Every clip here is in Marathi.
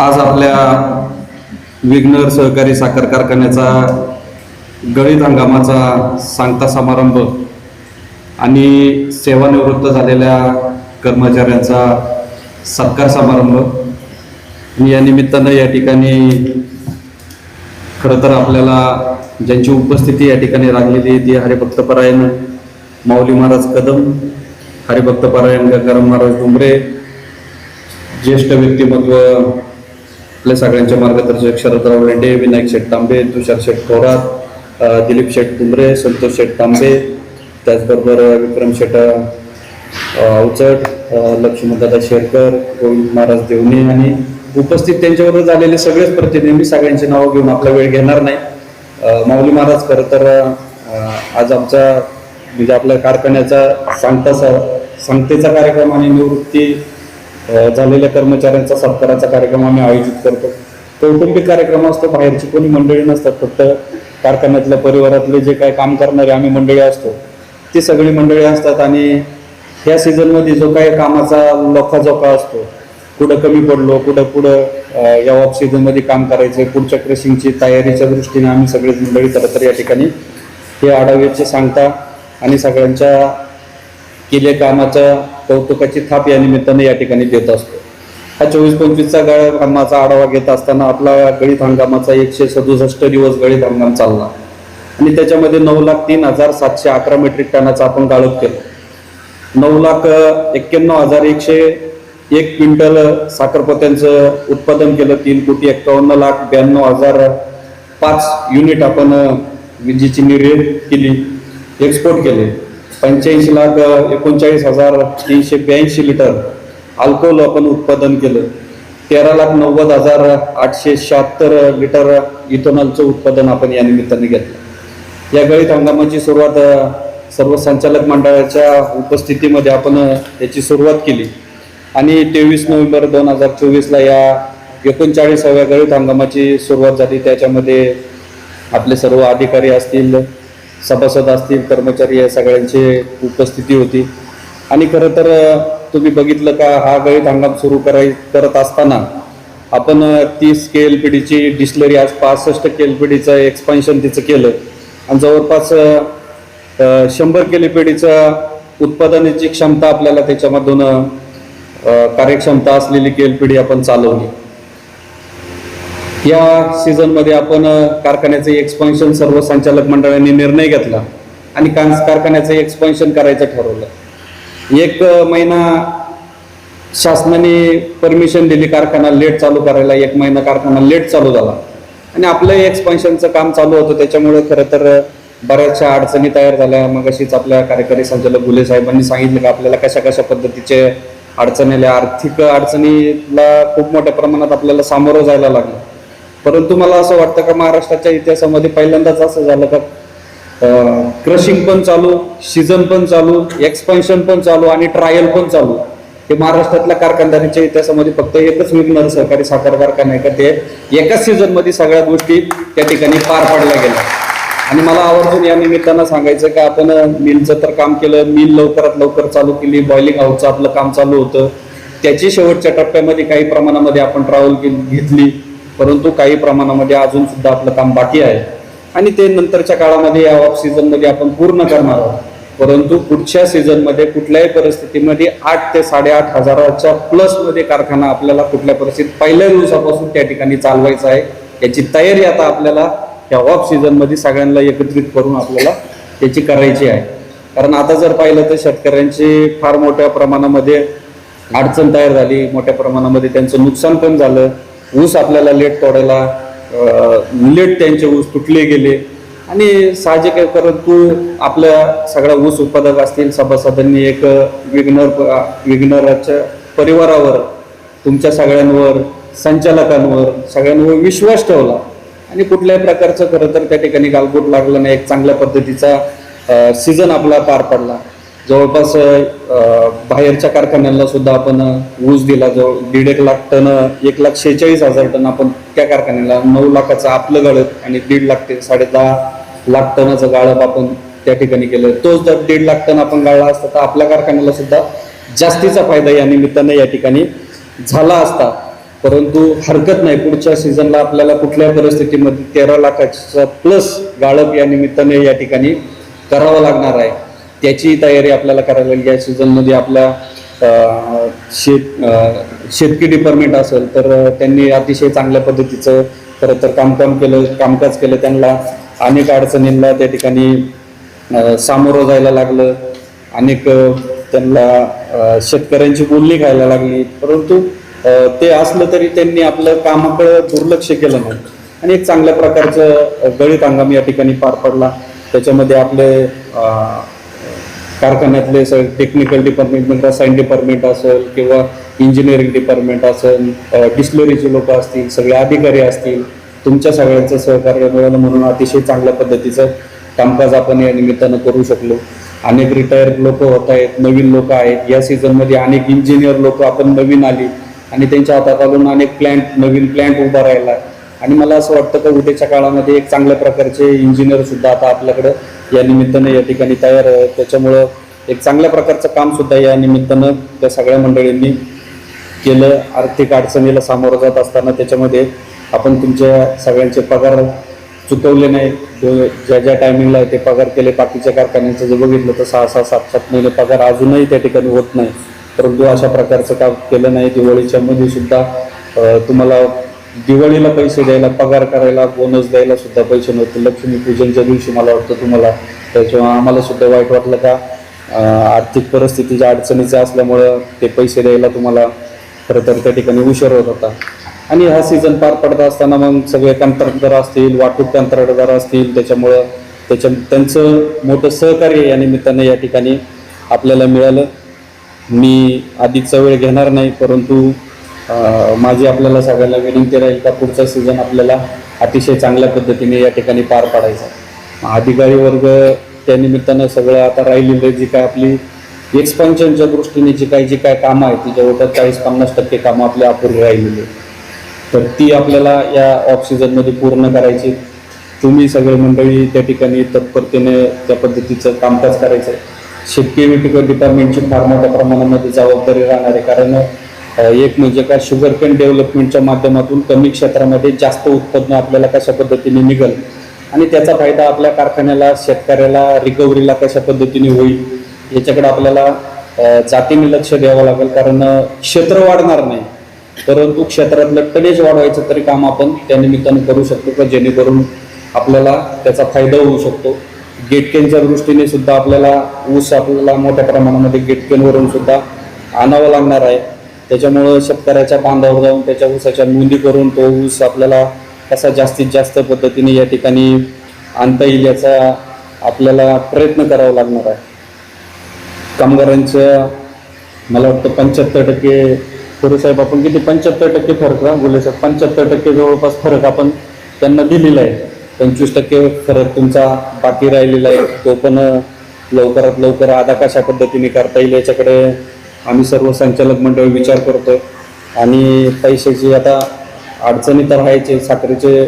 आज आपल्या विघ्नर सहकारी साखर कारखान्याचा गळीत हंगामाचा सांगता समारंभ आणि सेवानिवृत्त झालेल्या कर्मचाऱ्यांचा सत्कार समारंभ. या निमित्तानं या ठिकाणी खरं तर आपल्याला ज्यांची उपस्थिती या ठिकाणी लागलेली ती हरिभक्तपरायण माऊली महाराज कदम हरिभक्तपरायण गंगाराम महाराज डुंबरे ज्येष्ठ व्यक्तिमत्व आपल्या सगळ्यांचे मार्गदर्शक शरदराव लेंडे विनायक शेठ तांबे तुषार शेठ थोरात दिलीप शेठ डुंबरे संतोष शेठ तांबे त्याचबरोबर विक्रम शेठ अवचट लक्ष्मीदादा लक्ष्मणदादा शेरकर गोविंद महाराज देवणे आणि उपस्थित त्यांच्याबरोबर झालेले सगळेच प्रतिनिधी सगळ्यांची नावं घेऊन आपला वेळ घेणार नाही. माऊली महाराज खरं तर आज आमचा म्हणजे आपल्या कारखान्याचा सांगता सांगतेचा कार्यक्रम आणि निवृत्ती झालेल्या कर्मचाऱ्यांचा सत्काराचा कार्यक्रम आम्ही आयोजित करतो. कौटुंबिक कार्यक्रम असतो बाहेरची कोणी मंडळी नसतात फक्त कारखान्यातल्या परिवारातले जे काय काम करणारे आम्ही मंडळी असतो. ती सगळी मंडळी असतात आणि ह्या सीझनमध्ये जो काही कामाचा लोखाजोखा असतो कुठं कमी पडलो कुठं पुढं या ऑफ सीझनमध्ये काम करायचं पुढच्या क्रशिंगची तयारीच्या दृष्टीने आम्ही सगळे मंडळी तर या ठिकाणी हे आढाव्याचे सांगता आणि सगळ्यांच्या केले कामाच्या कौतुकाची थाप या निमित्ताने या ठिकाणी देत असतो. हा चोवीस पंचवीसचा गळ हंगामाचा आढावा घेत असताना आपला गळीत हंगामाचा एकशे सदुसष्ट दिवस गळीत हंगाम चालला. आणि त्याच्यामध्ये नऊ लाख तीन हजार सातशे अकरा मेट्रिक टनाचा आपण गाळप केलं. नऊ लाख एक्क्याण्णव हजार एकशे एक क्विंटल साखरपोत्यांचं उत्पादन केलं. तीन कोटी एक्कावन्न लाख ब्याण्णव हजार पाच युनिट आपण विजेची निर्यात केली एक्सपोर्ट केले. पंच्याऐंशी लाख एकोणचाळीस हजार तीनशे ब्याऐंशी लिटर अल्कोहोल आपण उत्पादन केलं. तेरा लाख नव्वद हजार आठशे शहात्तर लिटर इथेनॉलचं उत्पादन आपण या निमित्ताने घेतलं. या गळीत हंगामाची सुरुवात सर्व संचालक मंडळाच्या उपस्थितीमध्ये आपण याची सुरुवात केली. आणि तेवीस नोव्हेंबर दोन हजार चोवीसला या एकोणचाळीसाव्या गळीत हंगामाची सुरुवात झाली. त्याच्यामध्ये आपले सर्व अधिकारी असतील सभासद असतील कर्मचारी या सगळ्यांची उपस्थिती होती. आणि खरं तर तुम्ही बघितलं का हा गळीत हंगाम सुरू कराय करत असताना आपण तीस के एल पी डीची डिस्लरी आज पासष्ट के एल पी डीचं एक्सपान्शन तिचं केलं. आणि जवळपास शंभर के एल पी डीचं उत्पादनाची क्षमता आपल्याला त्याच्यामधून कार्यक्षमता असलेली के एल पी डी आपण चालवली. या सीझनमध्ये आपण कारखान्याचे एक्सपान्शन सर्व संचालक मंडळाने निर्णय घेतला आणि का- कारखान्याचं एक्सपान्शन करायचं ठरवलं. एक महिना शासनाने परमिशन दिली कारखाना लेट चालू करायला एक महिना कारखाना लेट चालू झाला. आणि आपलं एक्सपान्शनचं काम चालू होतं त्याच्यामुळे खरं तर बऱ्याचशा अडचणी तयार झाल्या. मग अशीच आपल्या कार्यकारी संचालक गुले साहेबांनी सांगितलं की आपल्याला कशा कशा पद्धतीचे अडचणी आल्या. आर्थिक अडचणीला खूप मोठ्या प्रमाणात आपल्याला सामोरं जायला लागलं. परंतु मला असं वाटतं का महाराष्ट्राच्या इतिहासामध्ये पहिल्यांदाच असं झालं का क्रशिंग पण चालू सीझन पण चालू एक्सपेन्शन पण चालू आणि ट्रायल पण चालू. हे महाराष्ट्रातल्या कारखानदारीच्या इतिहासामध्ये फक्त एकच विघ्नर सहकारी साखर कारखाना आहे का ते एकाच सीझनमध्ये सगळ्या गोष्टी त्या ठिकाणी पार पाडल्या गेल्या. आणि मला आवर्जून या निमित्तानं सांगायचं की आपण मिलचं तर काम केलं मिल लवकरात लवकर चालू केली बॉइलिंग हाऊसचं आपलं काम चालू होतं. त्याची शेवटच्या टप्प्यामध्ये काही प्रमाणामध्ये आपण ट्रॅव्हल घेतली. परंतु काही प्रमाणामध्ये अजून सुद्धा आपलं काम बाकी आहे. आणि ते नंतरच्या काळामध्ये या ऑफ सीझनमध्ये आपण पूर्ण करणार आहोत. परंतु पुढच्या सीझनमध्ये कुठल्याही परिस्थितीमध्ये आठ ते साडेआठ हजाराच्या प्लसमध्ये कारखाना आपल्याला कुठल्या परिस्थितीत पहिल्या दिवसापासून त्या ठिकाणी चालवायचा आहे याची तयारी आता आपल्याला या ऑफ सीझनमध्ये सगळ्यांना एकत्रित करून आपल्याला त्याची करायची आहे. कारण आता जर पाहिलं तर शेतकऱ्यांची फार मोठ्या प्रमाणामध्ये अडचण तयार झाली मोठ्या प्रमाणामध्ये त्यांचं नुकसान पण झालं. ऊस आपल्याला लेट तोडायला लेट त्यांचे ऊस तुटले गेले. आणि साहजिक आहे परंतु आपल्या सगळ्या ऊस उत्पादक असतील सभासदांनी एक विघ्नर विघ्नराच्या परिवारावर तुमच्या सगळ्यांवर संचालकांवर सगळ्यांवर विश्वास ठेवला. आणि कुठल्याही प्रकारचं खरं तर त्या ठिकाणी गालबोट लागलं नाही. एक चांगल्या पद्धतीचा सीझन आपला पार पडला. जवळपास बाहेरच्या कारखान्यांना सुद्धा आपण ऊस दिला जवळ दीड एक लाख टन एक लाख शेहेचाळीस हजार टन आपण त्या कारखान्याला नऊ लाखाचं आपलं गाळप आणि दीड लाख ते साडे दहा लाख टनाचं गाळप आपण त्या ठिकाणी केलं. तोच जर दीड लाख टन आपण गाळला असता तर आपल्या कारखान्याला सुद्धा जास्तीचा फायदा या निमित्तानं या ठिकाणी झाला असता. परंतु हरकत नाही पुढच्या सीझनला आपल्याला कुठल्या परिस्थितीमध्ये तेरा लाखाचा प्लस गाळप या निमित्ताने या ठिकाणी करावं लागणार आहे. त्याची तयारी आपल्याला करायला लागेल. या सीझनमध्ये आपल्या शेत शेतकी डिपार्टमेंट असेल तर त्यांनी अतिशय चांगल्या पद्धतीचं खरं तर कामकाम केलं कामकाज केलं. त्यांना अनेक अडचणींना त्या ठिकाणी सामोरं जायला लागलं. अनेक त्यांना शेतकऱ्यांची बोलणी खायला लागली. परंतु ते असलं तरी त्यांनी आपलं कामाकडं दुर्लक्ष केलं नाही. आणि एक चांगल्या प्रकारचं गळीत हंगाम या ठिकाणी पार पडला. त्याच्यामध्ये आपले कारखान्यातले सगळे टेक्निकल डिपार्टमेंट रसायन डिपार्टमेंट असेल किंवा इंजिनिअरिंग डिपार्टमेंट असेल डिस्लरीचे लोक असतील सगळे अधिकारी असतील तुमच्या सगळ्यांचं सहकार्य मिळालं म्हणून अतिशय चांगल्या पद्धतीचं कामकाज आपण या निमित्तानं करू शकलो. अनेक रिटायर्ड लोक होत आहेत नवीन लोक आहेत. या सीझनमध्ये अनेक इंजिनियर लोक आपण नवीन आली आणि त्यांच्या हातात अनेक प्लॅन्ट नवीन प्लॅन्ट उभा राहिला. आणि मला असं वाटतं का उद्याच्या काळामध्ये एक चांगल्या प्रकारचे इंजिनियर सुद्धा आता आपल्याकडं या निमित्तानं या ठिकाणी तयार त्याच्यामुळं एक चांगल्या प्रकारचं काम सुद्धा या निमित्तानं त्या सगळ्या मंडळींनी केलं. आर्थिक अडचणीला सामोरं जात असताना त्याच्यामध्ये आपण तुमच्या सगळ्यांचे पगार चुकवले नाही. ज्या ज्या टायमिंगला ते पगार केले. बाकीच्या कारखान्यांचं जर बघितलं तर सहा सहा सात सात महिने पगार अजूनही त्या ठिकाणी होत नाही. परंतु अशा प्रकारचं काम केलं नाही. दिवाळीच्या मध्ये सुद्धा तुम्हाला दिवाळीला पैसे द्यायला पगार करायला बोनस द्यायला सुद्धा पैसे नव्हते. लक्ष्मीपूजनच्या दिवशी मला वाटतं तुम्हाला त्याच्यामुळे आम्हाला सुद्धा वाईट वाटलं का? आर्थिक परिस्थितीच्या अडचणीचं असल्यामुळं ते पैसे द्यायला तुम्हाला खरं तर त्या ठिकाणी उशीर होत होता. आणि हा सीझन पार पडत असताना मग सगळे कंत्राटदार असतील वाटूक कंत्राटदार असतील त्याच्यामुळं त्याच्या त्यांचं मोठं सहकार्य या निमित्तानं या ठिकाणी आपल्याला मिळालं. मी अधिकचा वेळ घेणार नाही परंतु माझी आपल्याला सगळ्यांना विनंती राहील का? पुढचा सीझन आपल्याला अतिशय चांगल्या पद्धतीने या ठिकाणी पार पाडायचा अधिकारी वर्ग त्या निमित्तानं सगळं आता राहिलेलं जी काय आपली एक्सपान्शनच्या दृष्टीने जी काही जी काय कामं आहेत ती जवळपास चाळीस पन्नास टक्के कामं आपल्या अपुरी राहिलेली तर ती आपल्याला या ऑफ सीझनमध्ये पूर्ण करायची तुम्ही सगळे मंडळी त्या ठिकाणी तत्परतेने त्या पद्धतीचं कामकाज करायचं शेतकरी डिपार्टमेंटची फार मोठ्या प्रमाणामध्ये जबाबदारी राहणार आहे कारण एक म्हणजे का शुगरकेन डेव्हलपमेंटच्या माध्यमातून कमी क्षेत्रामध्ये जास्त उत्पन्न आपल्याला कशा पद्धतीने निघल आणि त्याचा फायदा आपल्या कारखान्याला शेतकऱ्याला रिकव्हरीला कशा पद्धतीने होईल याच्याकडे आपल्याला जातीने लक्ष द्यावं लागेल. कारण क्षेत्र वाढणार नाही. परंतु क्षेत्रातलं टनेज वाढवायचं तरी काम आपण त्यानिमित्तानं करू शकतो का? जेणेकरून आपल्याला त्याचा फायदा होऊ शकतो. गेटकेनच्या दृष्टीने सुद्धा आपल्याला ऊस आपल्याला मोठ्या प्रमाणामध्ये गेटकेनवरून सुद्धा आणावं लागणार आहे. त्याच्यामुळं शेतकऱ्याच्या बांधावर जाऊन त्याच्या ऊसाच्या नोंदी करून तो ऊस आपल्याला कसा जास्तीत जास्त पद्धतीने या ठिकाणी आणता येईल याचा आपल्याला प्रयत्न करावा लागणार आहे. कामगारांचं मला वाटतं पंच्याहत्तर टक्के साहेब आपण किती? पंच्याहत्तर टक्के फरक ना बोलले साहेब. पंच्याहत्तर टक्के जवळपास फरक आपण त्यांना दिलेला आहे. पंचवीस टक्के फरक तुमचा बाकी राहिलेला आहे. तो पण लवकरात लवकर आधा कशा पद्धतीने करता येईल याच्याकडे आम्ही सर्व संचालक मंडळ विचार करतो आणि पैशाची आता अडचणी तर व्हायचे साखरेचे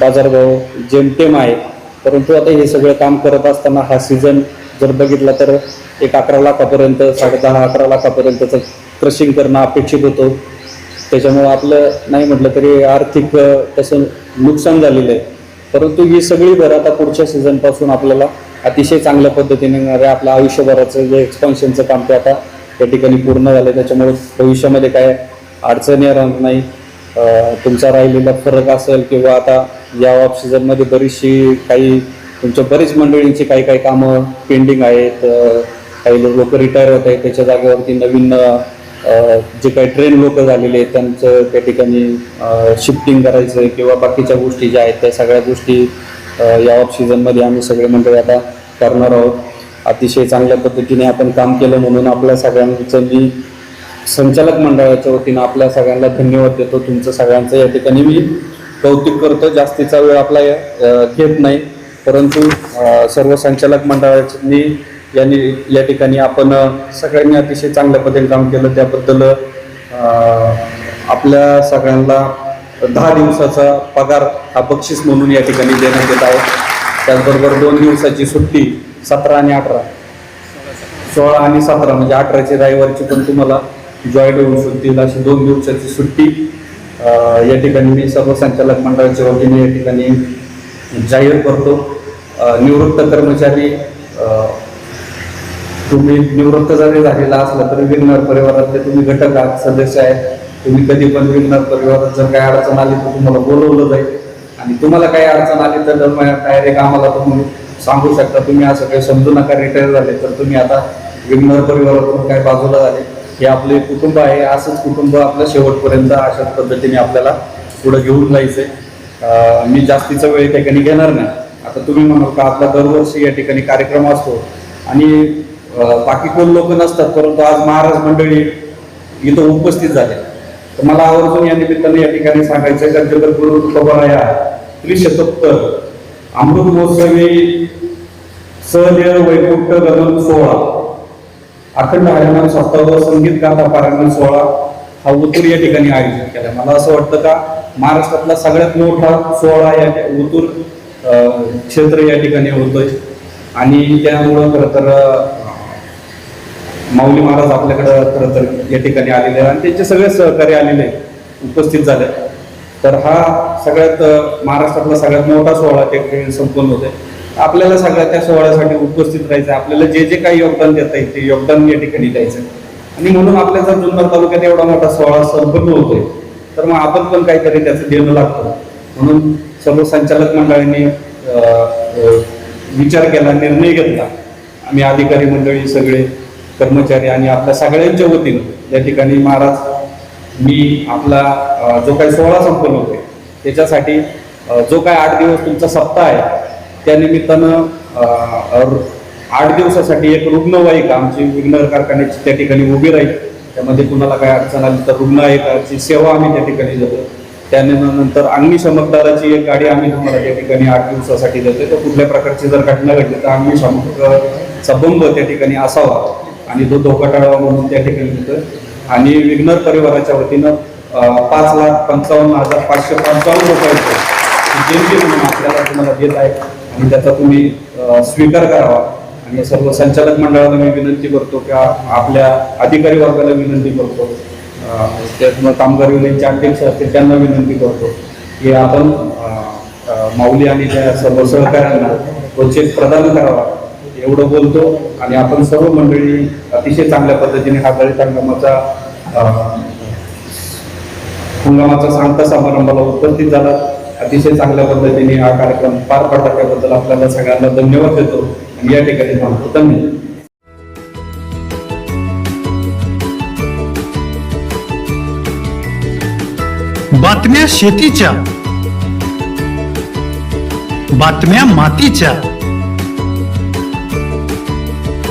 बाजारभाव जेमतेम आहे परंतु आता हे सगळं काम करत असताना हा सीझन जर बघितला तर एक अकरा लाखापर्यंत साडेदहा अकरा लाखापर्यंतचं क्रशिंग करणं अपेक्षित होतं. त्याच्यामुळं आपलं नाही म्हटलं तरी आर्थिक तसं नुकसान झालेलं आहे. परंतु ही सगळी भर आता पुढच्या सीझनपासून आपल्याला अतिशय चांगल्या पद्धतीने येणार आहे आपलं आयुष्यभराचं जे एक्सपान्शनचं काम ते आता त्या ठिकाणी पूर्ण झालं आहे त्याच्यामुळे भविष्यामध्ये काय अडचणी राहणार नाही. तुमचा राहिलेला फरक असेल किंवा आता या ऑफ सीझनमध्ये बरीचशी काही तुमच्या बरीच मंडळींची काही काही कामं पेंडिंग आहेत. काही लोक रिटायर होत आहेत. त्याच्या जागेवरती नवीन जे काही ट्रेन लोक झालेले आहेत त्यांचं त्या ठिकाणी शिफ्टिंग करायचं आहे किंवा बाकीच्या गोष्टी ज्या आहेत त्या सगळ्या गोष्टी या ऑफ सीझनमध्ये आम्ही सगळे मंडळी आता करणार आहोत. अतिशय चांगल्या पद्धतीने आपण काम केलं म्हणून आपल्या सगळ्यांचं मी संचालक मंडळाच्या वतीनं आपल्या सगळ्यांना धन्यवाद देतो. तुमचं सगळ्यांचं या ठिकाणी मी कौतुक करतो. जास्तीचा वेळ आपला घेत नाही. परंतु सर्व संचालक मंडळांनी यांनी या ठिकाणी आपण सगळ्यांनी अतिशय चांगल्या पद्धतीने काम केलं. त्याबद्दल आपल्या सगळ्यांना दहा दिवसाचा पगार हा बक्षीस म्हणून या ठिकाणी देण्यात येत आहे. त्याचबरोबर दोन दिवसाची सुट्टी सतरा आणि अठरा. सोळा आणि सतरा म्हणजे अठराची रविवारची पण तुम्हाला जॉईड होऊ शकतील अशी दोन दिवसाची सुट्टी या ठिकाणी मी सर्व संचालक मंडळाच्या वतीने या ठिकाणी जाहीर करतो. निवृत्त कर्मचारी तुम्ही निवृत्त जरी झालेला असला तरी विघ्नर परिवारातले तुम्ही घटक आहात सदस्य आहेत. तुम्ही कधी पण विघ्नर परिवारात जर काही अडचण आली तर तुम्हाला बोलवलं जाईल. आणि तुम्हाला काही अडचण आली तर डायरेक्ट आम्हाला तुम्ही सांगू शकता तुम्ही असं काही समजू नका रिटायर झाले तर तुम्ही आता विघ्नर परिवारातून काही बाजूला झाले हे आपले कुटुंब आहे असंच कुटुंब आपलं शेवटपर्यंत अशा पद्धतीने आपल्याला पुढं घेऊन जायचंय. आहे मी जास्तीचा वेळ त्या ठिकाणी घेणार नाही. आता तुम्ही म्हणाल का आपला दरवर्षी या ठिकाणी कार्यक्रम असतो. आणि बाकी कोण लोक नसतात परंतु आज महाराज मंडळी इथं उपस्थित झाले. तर मला आवर्जून या निमित्ताने या ठिकाणी सांगायचं का जगद्गुरु तुकोबाराया त्रिशतोत्तर अमृत महोत्सवी सहदेव वैकुंठ गगन सोहळा. अखंड हरिनाम सप्ताह संगीत गाथा पारायण सोहळा हा उतूर या ठिकाणी आयोजित केला. मला असं वाटतं का महाराष्ट्रातला सगळ्यात मोठा सोहळा या उतूर क्षेत्र या ठिकाणी होतोय. आणि त्यामुळं खरं तर माऊली महाराज आपल्याकडं खरं तर या ठिकाणी आलेले आहे आणि त्यांचे सगळे सहकारी आलेले आहेत, उपस्थित झाले तर हा सगळ्यात महाराष्ट्रातला सगळ्यात मोठा सोहळा त्या ठिकाणी संपन्न होते आपल्याला सगळ्या त्या सोहळ्यासाठी उपस्थित राहायचं आहे. आपल्याला जे जे काही योगदान देता येईल ते योगदान या ठिकाणी द्यायचं आणि म्हणून आपल्या जर जुन्नर तालुक्यात एवढा मोठा सोहळा संपन्न होतोय तर मग आपण पण काहीतरी त्याचं देणं लागतं. म्हणून सर्व संचालक मंडळाने विचार केला निर्णय घेतला. आम्ही अधिकारी मंडळी सगळे कर्मचारी आणि आपल्या सगळ्यांच्या वतीनं या ठिकाणी महाराज मी आपला जो काही सोहळा संपन्न होते त्याच्यासाठी जो काही आठ दिवस तुमचा सप्ताह आहे त्या निमित्तानं आठ दिवसासाठी एक रुग्णवाहिका आमची विघ्न कारखान्याची त्या ठिकाणी उभी राहील. त्यामध्ये कुणाला काही अडचण आली तर रुग्णवाहिकाची सेवा आम्ही त्या ठिकाणी देतो. त्यानंतर अग्निशमक दलाची एक गाडी आम्ही तुम्हाला त्या ठिकाणी आठ दिवसासाठी देतोय. तर कुठल्या प्रकारची जर घटना घडली तर अग्निशमकचा बंब त्या ठिकाणी असावा आणि तो धोका टाळावा म्हणून त्या ठिकाणी देतोय. आणि विघ्नर परिवाराच्या वतीनं पाच लाख पंचावन्न हजार पाचशे पंचावन्न रुपयाचे जयंती म्हणून आपल्याला तुम्हाला देत आहे. आणि त्याचा तुम्ही स्वीकार करावा. आणि सर्व संचालक मंडळाला मी विनंती करतो किंवा आपल्या अधिकारी वर्गाला विनंती करतो. अं, त्यातनं कामगार युनियनचे अध्यक्ष असतील त्यांना विनंती करतो की आपण माऊली आणि त्या सर्व सहकाऱ्यांना तो चेक प्रदान करावा. एवढं बोलतो आणि आपण सर्व मंडळी अतिशय चांगल्या पद्धतीने हा गळीत हंगामाचा हंगामाचा सांगता समारंभाला उपस्थित झाला अतिशय चांगल्या पद्धतीने हा कार्यक्रम पार पडला त्याबद्दल आपल्याला सगळ्यांना धन्यवाद देतो आणि या ठिकाणी थांबतो. धन्यवाद. बातम्या शेतीच्या बातम्या मातीच्या.